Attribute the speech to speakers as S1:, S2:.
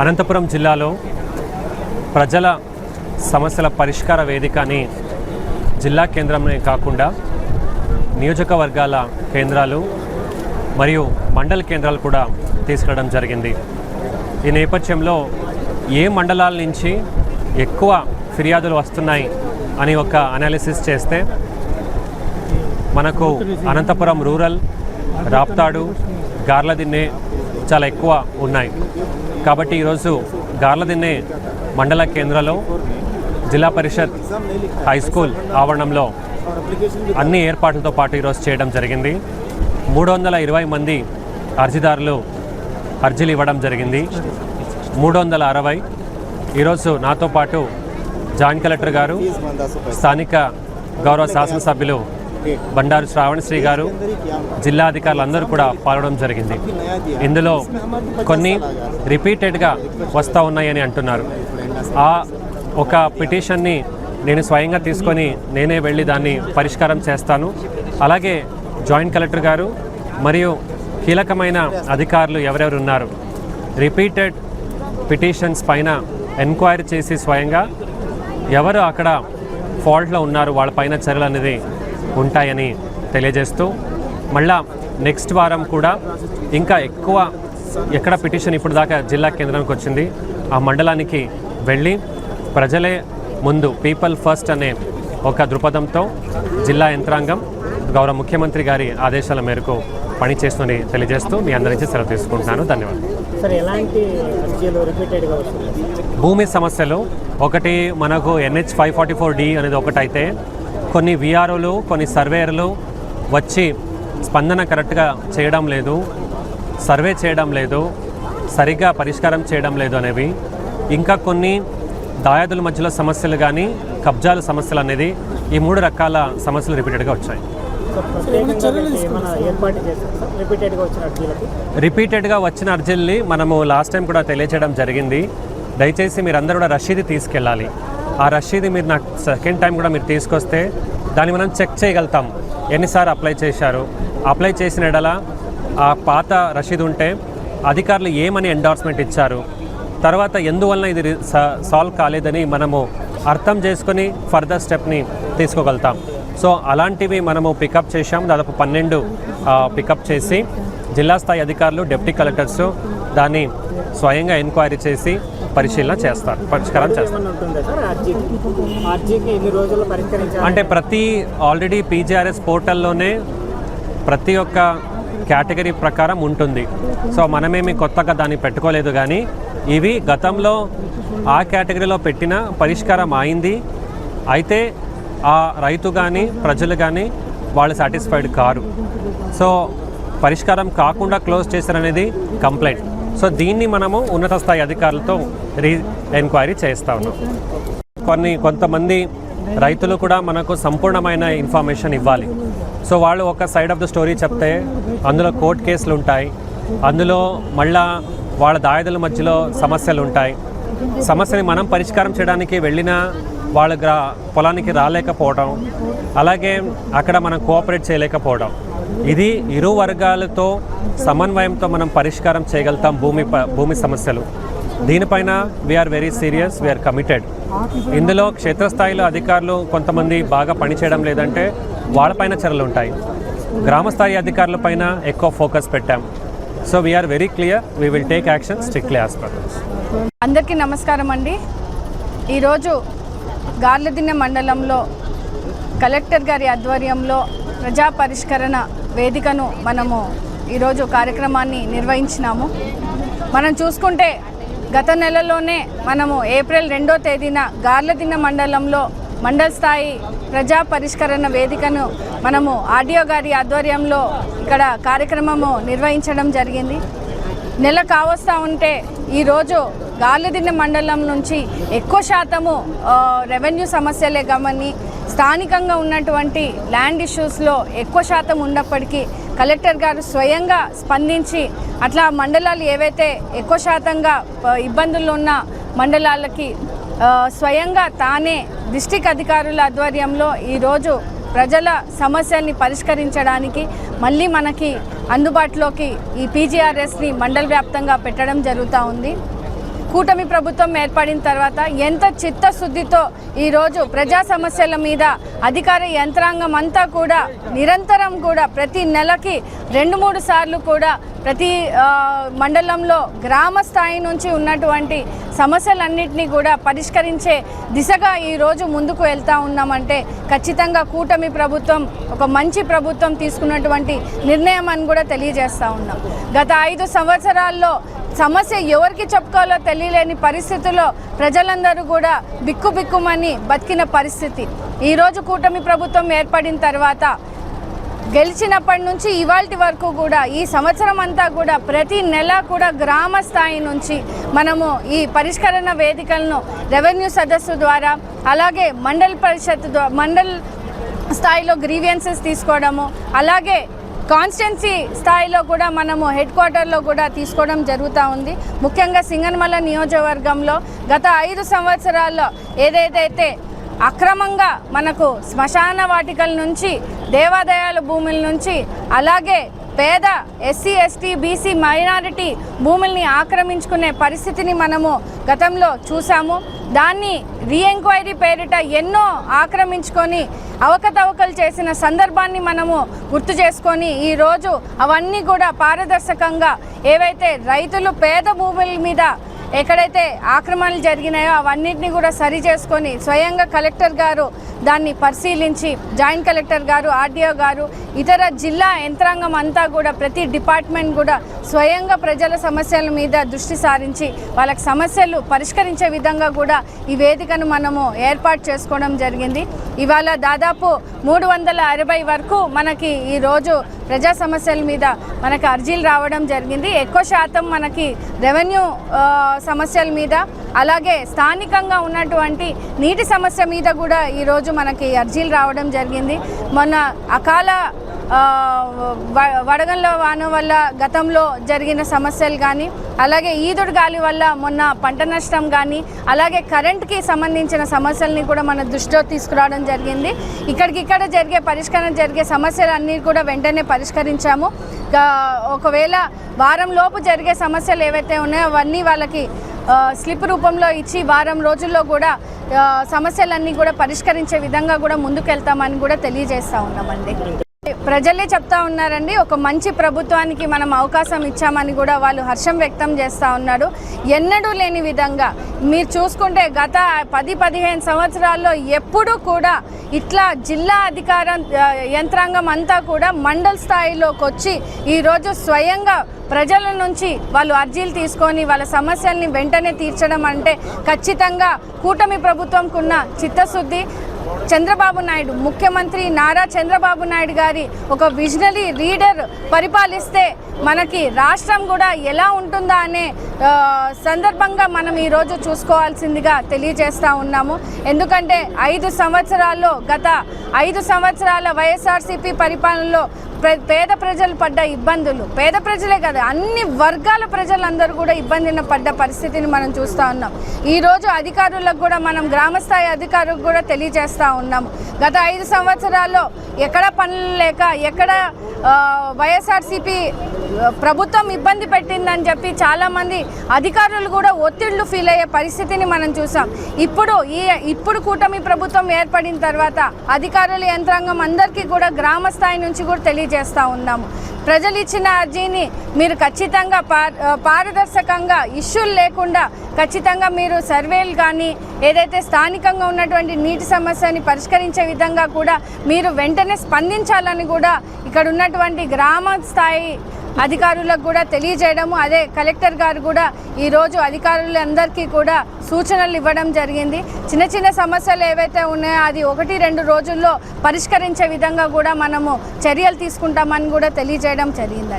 S1: అనంతపురం జిల్లాలో ప్రజల సమస్యల పరిష్కార వేదికని జిల్లా కేంద్రమే కాకుండా నియోజకవర్గాల కేంద్రాలు మరియు మండల కేంద్రాలు కూడా తీసుకెళ్ళడం జరిగింది. ఈ నేపథ్యంలో ఏ మండలాల నుంచి ఎక్కువ ఫిర్యాదులు వస్తున్నాయి అని ఒక అనాలిసిస్ చేస్తే మనకు అనంతపురం రూరల్ రాప్తాడు గార్లదిన్నె చాలా ఎక్కువ ఉన్నాయి. కాబట్టి ఈరోజు గార్లదిన్నె మండల కేంద్రంలో జిల్లా పరిషత్ హై స్కూల్ ఆవరణంలో అన్ని ఏర్పాట్లతో పాటు ఈరోజు చేయడం జరిగింది. మూడు వందల ఇరవై మంది అర్జీదారులు అర్జీలు ఇవ్వడం జరిగింది. మూడు వందల అరవై ఈరోజు నాతో పాటు జాయింట్ కలెక్టర్ గారు స్థానిక గౌరవ శాసనసభ్యులు బండారు శ్రావణశ్రీ గారు జిల్లా అధికారులు అందరూ కూడా పాల్గొనడం జరిగింది. ఇందులో కొన్ని రిపీటెడ్గా వస్తూ ఉన్నాయని అంటున్నారు. ఆ ఒక పిటిషన్ని నేను స్వయంగా తీసుకొని నేనే వెళ్ళి దాన్ని పరిష్కారం చేస్తాను. అలాగే జాయింట్ కలెక్టర్ గారు మరియు కీలకమైన అధికారులు ఎవరెవరు ఉన్నారు? రిపీటెడ్ పిటిషన్స్ పైన ఎంక్వైరీ చేసి స్వయంగా ఎవరు అక్కడ ఫాల్ట్లో ఉన్నారు? వాళ్ళపైన చర్యలు అనేది ఉంటాయని తెలియజేస్తూ మళ్ళా నెక్స్ట్ వారం కూడా ఇంకా ఎక్కువ ఎక్కడ పిటిషన్ ఇప్పుడు దాకా జిల్లా కేంద్రానికి వచ్చింది ఆ మండలానికి వెళ్ళి ప్రజలే ముందు పీపుల్ ఫస్ట్ అనే ఒక దృక్పథంతో జిల్లా యంత్రాంగం గౌరవ ముఖ్యమంత్రి గారి ఆదేశాల మేరకు పనిచేస్తుందని తెలియజేస్తూ మీ అందరి నుంచి సెలవు తీసుకుంటున్నాను. ధన్యవాదాలు. భూమి సమస్యలు ఒకటి మనకు NH five forty four D అనేది ఒకటైతే కొన్ని విఆర్ఓలు కొన్ని సర్వేయర్లు వచ్చి స్పందన కరెక్ట్గా చేయడం లేదు సర్వే చేయడం లేదు సరిగ్గా పరిష్కారం చేయడం లేదు అనేవి. ఇంకా కొన్ని దాయాదుల మధ్యలో సమస్యలు కానీ కబ్జాల సమస్యలు అనేది ఈ మూడు రకాల సమస్యలు రిపీటెడ్గా వచ్చాయి.
S2: రిపీటెడ్గా వచ్చిన
S1: అర్జీల్ని మనము లాస్ట్ టైం కూడా తెలియచేయడం జరిగింది. దయచేసి మీరందరూ కూడా రషీది తీసుకెళ్ళాలి. ఆ రషీది మీరు నాకు సెకండ్ టైం కూడా మీరు తీసుకొస్తే దాన్ని మనం చెక్ చేయగలుగుతాం. ఎన్నిసార్లు అప్లై చేశారు? అప్లై చేసిన ఎడల ఆ పాత రషీదు ఉంటే అధికారులు ఏమని ఎండార్స్మెంట్ ఇచ్చారు? తర్వాత ఎందువలన ఇది రి- సా- సాల్వ్ కాలేదని మనము అర్థం చేసుకొని ఫర్దర్ స్టెప్ని తీసుకోగలుగుతాం. సో అలాంటివి మనము పికప్ చేశాం. దాదాపు పన్నెండు పికప్ చేసి జిల్లా స్థాయి అధికారులు డిప్యూటీ కలెక్టర్స్ దాన్ని స్వయంగా ఎంక్వైరీ చేసి పరిశీలన చేస్తారు పరిష్కారం చేస్తారు. అంటే ప్రతి ఆల్రెడీ పీజీఆర్ఎస్ పోర్టల్లోనే ప్రతి ఒక్క కేటగిరీ ప్రకారం ఉంటుంది. సో మనమేమి కొత్తగా దాన్ని పెట్టుకోలేదు కానీ ఇవి గతంలో ఆ కేటగిరీలో పెట్టిన పరిష్కారం అయింది. అయితే ఆ రైతు కానీ ప్రజలు కానీ వాళ్ళు సాటిస్ఫైడ్ కారు. సో పరిష్కారం కాకుండా క్లోజ్ చేశారనేది కంప్లైంట్. సో దీన్ని మనము ఉన్నత స్థాయి అధికారులతో రీ ఎంక్వైరీ చేస్తా ఉన్నాం. కొన్ని కొంతమంది రైతులు కూడా మనకు సంపూర్ణమైన ఇన్ఫర్మేషన్ ఇవ్వాలి. సో వాళ్ళు ఒక సైడ్ ఆఫ్ ద స్టోరీ చెప్తే అందులో కోర్టు కేసులు ఉంటాయి. అందులో మళ్ళా వాళ్ళ దాయదుల మధ్యలో సమస్యలు ఉంటాయి. సమస్యని మనం పరిష్కారం చేయడానికి వెళ్ళిన వాళ్ళ గ్రా పొలానికి రాలేకపోవడం. అలాగే అక్కడ మనం కోఆపరేట్ చేయలేకపోవడం. ఇది ఇరు వర్గాలతో సమన్వయంతో మనం పరిష్కారం చేయగలుగుతాం భూమి ప- భూమి సమస్యలు. దీనిపైన we are very serious we are committed ఇందులో క్షేత్రస్థాయిలో అధికారులు కొంతమంది బాగా పనిచేయడం లేదంటే వాళ్ళపైన చర్యలు ఉంటాయి. గ్రామస్థాయి అధికారుల పైన ఎక్కువ ఫోకస్ పెట్టాం. So we are very clear we will take action strictly as per
S3: అందరికీ నమస్కారం అండి. ఈరోజు గార్లదిన్నె మండలంలో కలెక్టర్ గారి ఆధ్వర్యంలో ప్రజా పరిష్కరణ వేదికను మనము ఈరోజు కార్యక్రమాన్ని నిర్వహించినాము. మనం చూసుకుంటే గత నెలలోనే మనము ఏప్రిల్ రెండో తేదీన గార్లదిన్న మండలంలో మండల స్థాయి ప్రజా పరిష్కరణ వేదికను మనము ఆర్డీఓ గారి ఆధ్వర్యంలో ఇక్కడ కార్యక్రమము నిర్వహించడం జరిగింది. నెల కావస్తా ఉంటే ఈరోజు గాలిదిన్నె మండలం నుంచి ఎక్కువ శాతము రెవెన్యూ సమస్యలే గమని స్థానికంగా ఉన్నటువంటి ల్యాండ్ ఇష్యూస్లో ఎక్కువ శాతం ఉన్నప్పటికీ కలెక్టర్ గారు స్వయంగా స్పందించి అట్లా మండలాలు ఏవైతే ఎక్కువ శాతంగా ఇబ్బందులు ఉన్న మండలాలకి స్వయంగా తానే డిస్టిక్ అధికారుల ఆధ్వర్యంలో ఈరోజు ప్రజల సమస్యల్ని పరిష్కరించడానికి మళ్ళీ మనకి అందుబాటులోకి ఈ పీజీఆర్ఎస్ని మండల వ్యాప్తంగా పెట్టడం జరుగుతూ ఉంది. కూటమి ప్రభుత్వం ఏర్పడిన తర్వాత ఎంత చిత్తశుద్ధితో ఈరోజు ప్రజా సమస్యల మీద అధికార యంత్రాంగం అంతా కూడా నిరంతరం కూడా ప్రతి నెలకి రెండు మూడు సార్లు కూడా ప్రతి మండలంలో గ్రామ స్థాయి నుంచి ఉన్నటువంటి సమస్యలన్నింటినీ కూడా పరిష్కరించే దిశగా ఈరోజు ముందుకు వెళ్తా ఉన్నామంటే ఖచ్చితంగా కూటమి ప్రభుత్వం ఒక మంచి ప్రభుత్వం తీసుకున్నటువంటి నిర్ణయం అని కూడా తెలియజేస్తూ ఉన్నాం. గత ఐదు సంవత్సరాల్లో సమస్య ఎవరికి చెప్పుకోవాలో తెలియలేని పరిస్థితుల్లో ప్రజలందరూ కూడా బిక్కు బిక్కుమని బతికిన పరిస్థితి. ఈరోజు కూటమి ప్రభుత్వం ఏర్పడిన తర్వాత గెలిచినప్పటి నుంచి ఇవాల్టి వరకు కూడా ఈ సంవత్సరం అంతా కూడా ప్రతి నెల కూడా గ్రామ స్థాయి నుంచి మనము ఈ పరిష్కరణ వేదికలను రెవెన్యూ సదస్సు ద్వారా అలాగే మండల్ పరిషత్ మండల్ స్థాయిలో గ్రీవియన్సెస్ తీసుకోవడము అలాగే కాన్స్టెన్సీ స్థాయిలో కూడా మనము హెడ్ క్వార్టర్లో కూడా తీసుకోవడం జరుగుతూ ఉంది. ముఖ్యంగా సింగన్మల నియోజకవర్గంలో గత ఐదు సంవత్సరాల్లో ఏదైతే అక్రమంగా మనకు శ్మశాన వాటికల నుంచి దేవాదాయాల భూముల నుంచి అలాగే పేద ఎస్సీ ఎస్టీ బీసీ మైనారిటీ భూముల్ని ఆక్రమించుకునే పరిస్థితిని మనము గతంలో చూసాము. దాన్ని రీఎంక్వైరీ పేరిట ఎన్నో ఆక్రమించుకొని అవకతవకలు చేసిన సందర్భాన్ని మనము గుర్తు చేసుకొని ఈరోజు అవన్నీ కూడా పారదర్శకంగా ఏవైతే రైతులు పేద భూముల మీద ఎక్కడైతే ఆక్రమణలు జరిగినాయో అవన్నిటిని కూడా సరి చేసుకొని స్వయంగా కలెక్టర్ గారు దాన్ని పరిశీలించి జాయింట్ కలెక్టర్ గారు ఆర్డీఓ గారు ఇతర జిల్లా యంత్రాంగం అంతా కూడా ప్రతి డిపార్ట్మెంట్ కూడా స్వయంగా ప్రజల సమస్యల మీద దృష్టి సారించి వాళ్ళకి సమస్యలు పరిష్కరించే విధంగా కూడా ఈ వేదికను మనము ఏర్పాటు చేసుకోవడం జరిగింది. ఇవాళ దాదాపు మూడు వందల అరవై వరకు మనకి ఈరోజు ప్రజా సమస్యల మీద మనకి అర్జీలు రావడం జరిగింది. ఎక్కువ శాతం మనకి రెవెన్యూ సమస్యల మీద అలాగే స్థానికంగా ఉన్నటువంటి నీటి సమస్య మీద కూడా ఈరోజు మనకి అర్జీలు రావడం జరిగింది. మొన్న అకాల వడగండ్ల వాన వల్ల గతంలో జరిగిన సమస్యలు కానీ అలాగే ఈదుడు గాలి వల్ల మొన్న పంట నష్టం కానీ అలాగే కరెంట్కి సంబంధించిన సమస్యల్ని కూడా మన దృష్టిలో తీసుకురావడం జరిగింది. ఇక్కడికిక్కడ జరిగే పరిష్కారం జరిగే సమస్యలన్నీ కూడా వెంటనే పరిష్కరించాము. ఒకవేళ వారం లోపు జరిగే సమస్యలు ఏవైతే ఉన్నాయో అవన్నీ వాళ్ళకి స్లిప్ రూపంలో ఇచ్చి వారం రోజుల్లో కూడా సమస్యలన్నీ కూడా పరిష్కరించే విధంగా కూడా ముందుకెళ్తామని కూడా తెలియజేస్తా ఉన్నామండి. ప్రజలే చెప్తా ఉన్నారండి ఒక మంచి ప్రభుత్వానికి మనం అవకాశం ఇచ్చామని కూడా వాళ్ళు హర్షం వ్యక్తం చేస్తూ ఉన్నాడు ఎన్నడూ లేని విధంగా మీరు చూసుకుంటే గత పది పదిహేను సంవత్సరాల్లో ఎప్పుడూ కూడా ఇట్లా జిల్లా అధికారం యంత్రాంగం అంతా కూడా మండల్ స్థాయిలోకి వచ్చి ఈరోజు స్వయంగా ప్రజల నుంచి వాళ్ళు అర్జీలు తీసుకొని వాళ్ళ సమస్యల్ని వెంటనే తీర్చడం అంటే ఖచ్చితంగా కూటమి ప్రభుత్వంకున్న చిత్తశుద్ధి చంద్రబాబు నాయుడు. ముఖ్యమంత్రి నారా చంద్రబాబు నాయుడు గారి ఒక విజనరీ లీడర్ పరిపాలిస్తే మనకి రాష్ట్రం కూడా ఎలా ఉంటుందా అనే సందర్భంగా మనం ఈరోజు చూసుకోవాల్సిందిగా తెలియజేస్తూ ఉన్నాము. ఎందుకంటే ఐదు సంవత్సరాల్లో గత ఐదు సంవత్సరాల వైఎస్ఆర్సీపీ పరిపాలనలో పేద ప్రజలు పడ్డ ఇబ్బందులు. పేద ప్రజలే కదా. అన్ని వర్గాల ప్రజలందరూ కూడా ఇబ్బందిన పడ్డ పరిస్థితిని మనం చూస్తూ ఉన్నాం. ఈరోజు అధికారులకు కూడా మనం గ్రామస్థాయి అధికారులకు కూడా తెలియజేస్తూ ఉన్నాము. గత ఐదు సంవత్సరాల్లో ఎక్కడ పనులు లేక ఎక్కడ వైఎస్ఆర్సీపీ ప్రభుత్వం ఇబ్బంది పెట్టిందని చెప్పి చాలామంది అధికారులు కూడా ఒత్తిళ్ళు ఫీల్ అయ్యే పరిస్థితిని మనం చూసాం. ఇప్పుడు ఈ ఇప్పుడు కూటమి ప్రభుత్వం ఏర్పడిన తర్వాత అధికారుల యంత్రాంగం అందరికీ కూడా గ్రామ స్థాయి నుంచి కూడా తెలియజేస్తూ ఉన్నాము. ప్రజలు ఇచ్చిన అర్జీని మీరు ఖచ్చితంగా పారదర్శకంగా ఇష్యూలు లేకుండా ఖచ్చితంగా మీరు సర్వేలు కానీ ఏదైతే స్థానికంగా ఉన్నటువంటి నీటి సమస్యని పరిష్కరించే విధంగా కూడా మీరు వెంటనే స్పందించాలని కూడా ఇక్కడ ఉన్నటువంటి గ్రామ స్థాయి అధికారులకు కూడా తెలియజేయడము అదే కలెక్టర్ గారు కూడా ఈరోజు అధికారులందరికీ కూడా సూచనలు ఇవ్వడం జరిగింది. చిన్న చిన్న సమస్యలు ఏవైతే ఉన్నాయో అది ఒకటి రెండు రోజుల్లో పరిష్కరించే విధంగా కూడా మనము చర్యలు తీసుకుంటామని కూడా తెలియజేయడం జరిగిందండి.